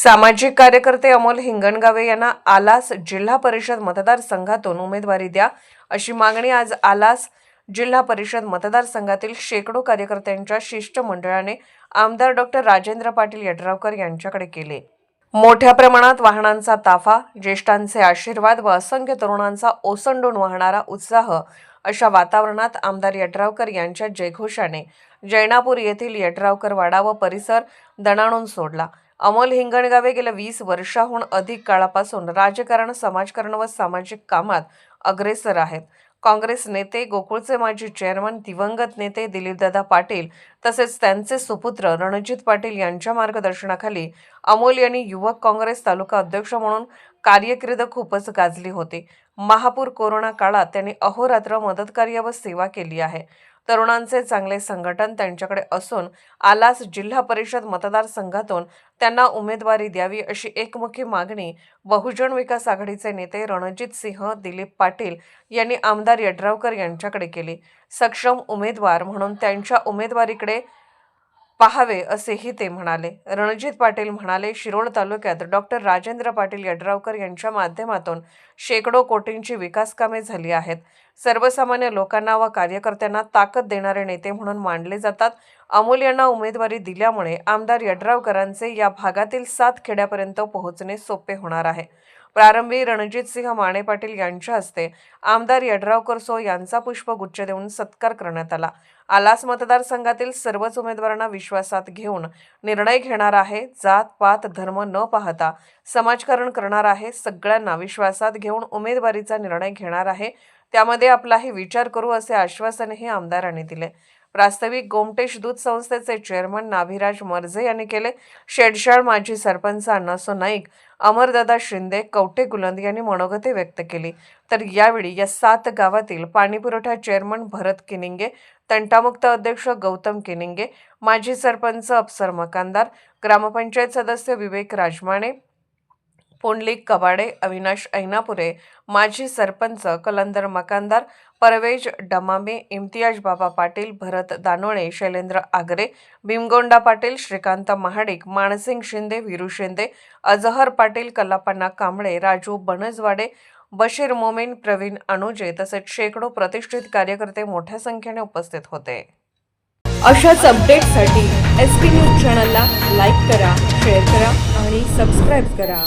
सामाजिक कार्यकर्ते अमोल हिंगणगावे यांना आलास जिल्हा परिषद मतदारसंघातून उमेदवारी द्या अशी मागणी आज आलास जिल्हा परिषद मतदारसंघातील शेकडो कार्यकर्त्यांच्या शिष्टमंडळाने आमदार डॉक्टर राजेंद्र पाटील यड्रावकर यांच्याकडे केले. मोठ्या प्रमाणात वाहनांचा ताफा ज्येष्ठांचे आशीर्वाद व असंख्य तरुणांचा ओसंडून वाहणारा उत्साह अशा वातावरणात आमदार यड्रावकर यांच्या जयघोषाने जैनापूर येथील यड्रावकर वाडा व परिसर दणाणून सोडला. अमोल हिंगणगावे गेल्या वीस वर्षाहून अधिक काळापासून राजकारण समाजकारण व सामाजिक कामात अग्रेसर आहेत. काँग्रेस नेते गोकुळचे माजी चेअरमन दिवंगत नेते दिलीपदादा पाटील तसेच त्यांचे सुपुत्र रणजित पाटील यांच्या मार्गदर्शनाखाली अमोल यांनी युवक काँग्रेस तालुका अध्यक्ष म्हणून कार्यकिर्द खूपच गाजली होती. महापूर कोरोना काळात त्यांनी अहोरात्र मदतकार्य व सेवा केली आहे. तरुणांचे चांगले संघटन त्यांच्याकडे असून आलास जिल्हा परिषद मतदारसंघातून त्यांना उमेदवारी द्यावी अशी एकमुखी मागणी बहुजन विकास आघाडीचे नेते रणजित सिंह दिलीप पाटील यांनी आमदार यड्रावकर यांच्याकडे केली. सक्षम उमेदवार म्हणून त्यांच्या उमेदवारीकडे पाहावे असेही ते म्हणाले. रणजित पाटील म्हणाले शिरोळ तालुक्यात डॉक्टर राजेंद्र पाटील यड्रावकर यांच्या माध्यमातून शेकडो कोटींची विकास कामे झाली आहेत. सर्वसामान्य लोकांना व कार्यकर्त्यांना ताकद देणारे नेते म्हणून मानले जातात. अमोल यांना उमेदवारी दिल्यामुळे आमदार यड्रावकरांचे या भागातील सात खेड्यापर्यंत पोहोचणे सोपे होणार आहे. प्रारंभी रणजितसिंह माने पाटील यांच्या हस्ते आमदार यड्रावकर सो यांचा पुष्पगुच्छ देऊन सत्कार करण्यात आला. आलास मतदारसंघातील सर्वच उमेदवारांना विश्वासात घेऊन निर्णय घेणार आहे. जात पात धर्म न पाहता समाजकारण करणार आहे. सगळ्यांना विश्वासात घेऊन उमेदवारीचा निर्णय घेणार आहे. त्यामध्ये आपलाही विचार करू असे आश्वासनही आमदारांनी दिले. प्रास्ताविक गोमटेश दूध संस्थेचे चेअरमन नाभिराज मर्झे यांनी केले. शेडशाळ माजी सरपंच अण्णासो नाईक अमरदादा शिंदे कवटे गुलंद यांनी मनोगते व्यक्त केली. तर यावेळी या सात गावातील पाणीपुरवठा चेअरमन भरत किनिंगे तंटामुक्त अध्यक्ष गौतम किनिंगे माजी सरपंच अप्सर मकानदार ग्रामपंचायत सदस्य विवेक राजमाणे पुंडलिक कबाडे अविनाश ऐनापुरे माजी सरपंच कलंदर मकानदार परवेज डमामे इम्तियाज बाबा पाटील भरत दानोळे शैलेंद्र आगरे भीमगोंडा पाटील श्रीकांत महाडिक मानसिंग शिंदे विरू शिंदे अजहर पाटील कल्लापन्ना कांबळे राजू बनजवाडे बशीर मोमीन प्रवीण अनुजे तसेच शेकडो प्रतिष्ठित कार्यकर्ते मोठ्या संख्येने उपस्थित होते. अशाच अपडेटसाठी एस पी न्यूज चॅनलला लाईक करा शेअर करा आणि सबस्क्राईब करा.